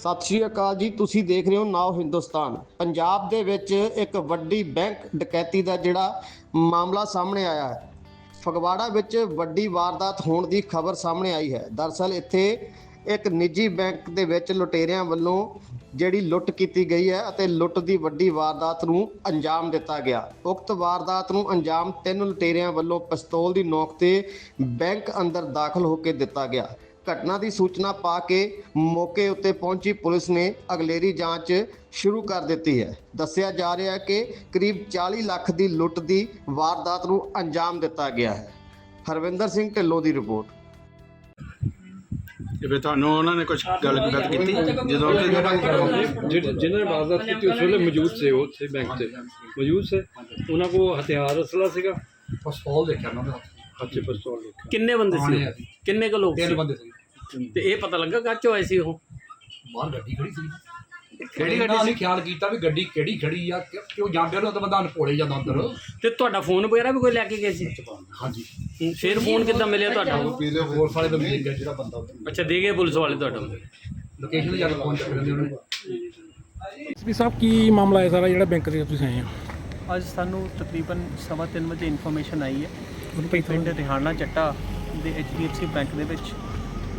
ਸਤਿ ਸ਼੍ਰੀ ਅਕਾਲ ਜੀ, ਤੁਸੀਂ ਦੇਖ ਰਹੇ ਹੋ ਨਾਓ ਹਿੰਦੁਸਤਾਨ। ਪੰਜਾਬ ਦੇ ਵਿੱਚ ਇੱਕ ਵੱਡੀ ਬੈਂਕ ਡਕੈਤੀ ਦਾ ਜਿਹੜਾ ਮਾਮਲਾ ਸਾਹਮਣੇ ਆਇਆ ਹੈ। ਫਗਵਾੜਾ ਵਿੱਚ ਵੱਡੀ ਵਾਰਦਾਤ ਹੋਣ ਦੀ ਖਬਰ ਸਾਹਮਣੇ ਆਈ ਹੈ। ਦਰਅਸਲ ਇੱਥੇ ਇੱਕ ਨਿੱਜੀ ਬੈਂਕ ਦੇ ਵਿੱਚ ਲੁਟੇਰਿਆਂ ਵੱਲੋਂ ਜਿਹੜੀ ਲੁੱਟ ਕੀਤੀ ਗਈ ਹੈ ਅਤੇ ਲੁੱਟ ਦੀ ਵੱਡੀ ਵਾਰਦਾਤ ਨੂੰ ਅੰਜਾਮ ਦਿੱਤਾ ਗਿਆ। ਉਕਤ ਵਾਰਦਾਤ ਨੂੰ ਅੰਜਾਮ ਤਿੰਨ ਲੁਟੇਰਿਆਂ ਵੱਲੋਂ ਪਿਸਤੌਲ ਦੀ ਨੋਕ ਤੇ ਬੈਂਕ ਅੰਦਰ ਦਾਖਲ ਹੋ ਕੇ ਦਿੱਤਾ ਗਿਆ। ਘਟਨਾ ਦੀ ਸੂਚਨਾ ਪਾ ਕੇ ਮੌਕੇ ਉੱਤੇ ਪਹੁੰਚੀ ਪੁਲਿਸ ਨੇ ਅਗਲੇਰੀ ਜਾਂਚ ਸ਼ੁਰੂ ਕਰ ਦਿੱਤੀ ਹੈ। ਦੱਸਿਆ ਜਾ ਰਿਹਾ ਹੈ ਕਿ ਕਰੀਬ 40 ਲੱਖ ਦੀ ਲੁੱਟ ਦੀ ਵਾਰਦਾਤ ਨੂੰ ਅੰਜਾਮ ਦਿੱਤਾ ਗਿਆ ਹੈ। ਹਰਵਿੰਦਰ ਸਿੰਘ ਢਿੱਲੋਂ ਦੀ ਰਿਪੋਰਟ। ਫਿਰ ਤੁਹਾਨੂੰ ਉਹਨਾਂ ਨੇ ਕੁਝ ਗੱਲ ਗੱਲ ਕੀਤੀ? ਜਦੋਂ ਕਿ ਜਿਹੜੇ ਜਿਨ੍ਹਾਂ ਨੇ ਵਾਰਦਾਤ ਕੀਤੀ ਉਸ ਵੇਲੇ ਮੌਜੂਦ ਸੀ ਉਹ ਉੱਥੇ ਬੈਂਕ ਤੇ। ਮੌਜੂਦ ਸੀ। ਉਹਨਾਂ ਕੋਲ ਹਥਿਆਰ ਅਸਲਾ ਸੀਗਾ। ਪਿਸਤੌਲ ਦੇਖਿਆ ਉਹਨਾਂ ਦੇ ਹੱਥ। ਪਿਸਤੌਲ ਕਿੰਨੇ ਬੰਦੇ ਸੀ? ਜੀ। ਕਿੰਨੇ ਕੁ ਲੋਕ ਤਿੰਨ ਬੰਦੇ ਸੀ। ਤੇ ਇਹ ਪਤਾ ਲੱਗਾ ਕਾਚੋ ਆਏ ਸੀ ਉਹ? ਬਾਹਰ ਗੱਡੀ ਖੜੀ ਸੀ। ਕਿਹੜੀ ਗੱਡੀ ਸੀ? ਖਿਆਲ ਕੀਤਾ ਵੀ ਗੱਡੀ ਕਿਹੜੀ ਖੜੀ ਆ ਕਿ- ਕਿਉਂ ਜਾਂਦੇ ਨੂੰ ਤਾਂ ਬੰਦਾ ਅਨਪੋਲੇ ਜਾਂਦਾ ਅੰਦਰ। ਤੇ ਤੁਹਾਡਾ ਫੋਨ ਵਗੈਰਾ ਵੀ ਕੋਈ ਲੈ ਕੇ ਗਏ ਸੀ? ਹਾਂਜੀ। ਫਿਰ ਫੋਨ ਕਿੱਦਾਂ ਮਿਲਿਆ ਤੁਹਾਡਾ? ਪੀਲੇ ਫੋਰਸ ਵਾਲੇ ਬੰਦੇ ਮਿਲ ਗਿਆ ਜਿਹੜਾ ਬੰਦਾ ਅੱਛਾ ਦੇ ਗਏ ਪੁਲਿਸ ਵਾਲੇ ਤੁਹਾਡਾ। ਲੋਕੇਸ਼ਨ ਤੇ ਜਾ ਕੇ ਫੋਨ ਚੱਕ ਲੈਂਦੇ ਉਹਨੇ। ਐਸਪੀ ਸਾਹਿਬ ਕੀ ਮਾਮਲਾ ਹੈ ਸਾਰਾ ਜਿਹੜਾ ਬੈਂਕ ਦੇ ਤੁਸੀਂ ਆਏ ਆ ਅੱਜ ਸਾਨੂੰ ਤਕਰੀਬਨ ਸਵਾ ਤਿੰਨ ਵਜੇ ਇਨਫੋਰਮੇਸ਼ਨ ਆਈ ਹੈ। ਉਹਨੂੰ ਪਿੰਡ ਰਿਹਾਨਾ ਚੱਟਾ ਦੇ HDFC ਬੈਂਕ ਦੇ ਵਿੱਚ।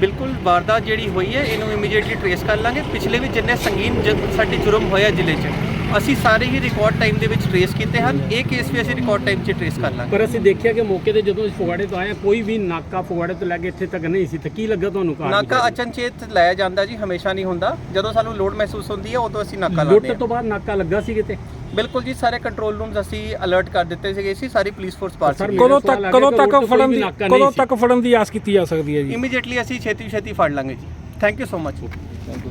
ਬਿਲਕੁਲ ਵਾਰਦਾਤ ਜਿਹੜੀ ਹੋਈ ਹੈ, ਇਹਨੂੰ ਇਮੀਡੀਏਟਲੀ ਟ੍ਰੇਸ ਕਰ ਲਾਂਗੇ। ਪਿਛਲੇ ਵੀ ਜਿੰਨੇ ਸੰਗੀਨ ਜ- ਸਾਡੇ ਜੁਰਮ ਹੋਇਆ ਜ਼ਿਲ੍ਹੇ 'ਚ ਅਸੀਂ ਸਾਰੇ ਹੀ ਰਿਕਾਰਡ ਟਾਈਮ ਦੇ ਵਿੱਚ ਟ੍ਰੇਸ ਕੀਤੇ ਹਨ। ਇਹ ਕੇਸ ਵੀ ਅਸੀਂ ਰਿਕਾਰਡ ਟਾਈਮ 'ਚ ਟ੍ਰੇਸ ਕਰ ਲਾਂਗੇ। ਪਰ ਅਸੀਂ ਦੇਖਿਆ ਕਿ ਮੌਕੇ ਤੇ ਜਦੋਂ ਅਸੀਂ ਫਗਵਾੜੇ ਤੋਂ ਆਏ ਕੋਈ ਵੀ ਨਾਕਾ ਫਗਵਾੜੇ ਤੋਂ ਲੈ ਕੇ ਇੱਥੇ ਤੱਕ ਨਹੀਂ ਸੀ। ਤੇ ਕੀ ਲੱਗਾ ਤੁਹਾਨੂੰ ਕਾਰ ਨਾਕਾ ਅਚਨਚੇਤ ਲਾਇਆ ਜਾਂਦਾ ਜੀ ਹਮੇਸ਼ਾ ਨਹੀਂ ਹੁੰਦਾ। ਜਦੋਂ ਸਾਨੂੰ ਲੋਡ ਮਹਿਸੂਸ ਹੁੰਦੀ ਹੈ ਉਦੋਂ ਅਸੀਂ ਨਾਕਾ ਲਾਉਂਦੇ ਲੁੱਟ ਹਾਂ। ਤੋਂ ਬਾਅਦ ਨਾਕਾ ਲੱਗਾ ਸੀ ਕਿਤੇ? ਬਿਲਕੁਲ ਜੀ ਸਾਰੇ ਕੰਟਰੋਲ ਰੂਮਸ ਅਸੀਂ ਅਲਰਟ ਕਰ ਦਿੱਤੇ ਸੀਗੇ ਸੀ ਸਾਰੀ ਪੁਲਿਸ ਫੋਰਸ ਪਾਰ ਸੀ ਕਦੋਂ ਤੱਕ ਕਦੋਂ ਤੱਕ ਫੜਨ ਦੀ ਕਦੋਂ। ਤੱਕ ਫੜਨ ਦੀ ਆਸ ਕੀਤੀ ਜਾ ਸਕਦੀ ਹੈ ਜੀ? ਇਮੀਡੀਏਟਲੀ ਅਸੀਂ ਛੇਤੀ ਛੇਤੀ ਫੜ ਲਾਂਗੇ ਜੀ। Thank you so much thank you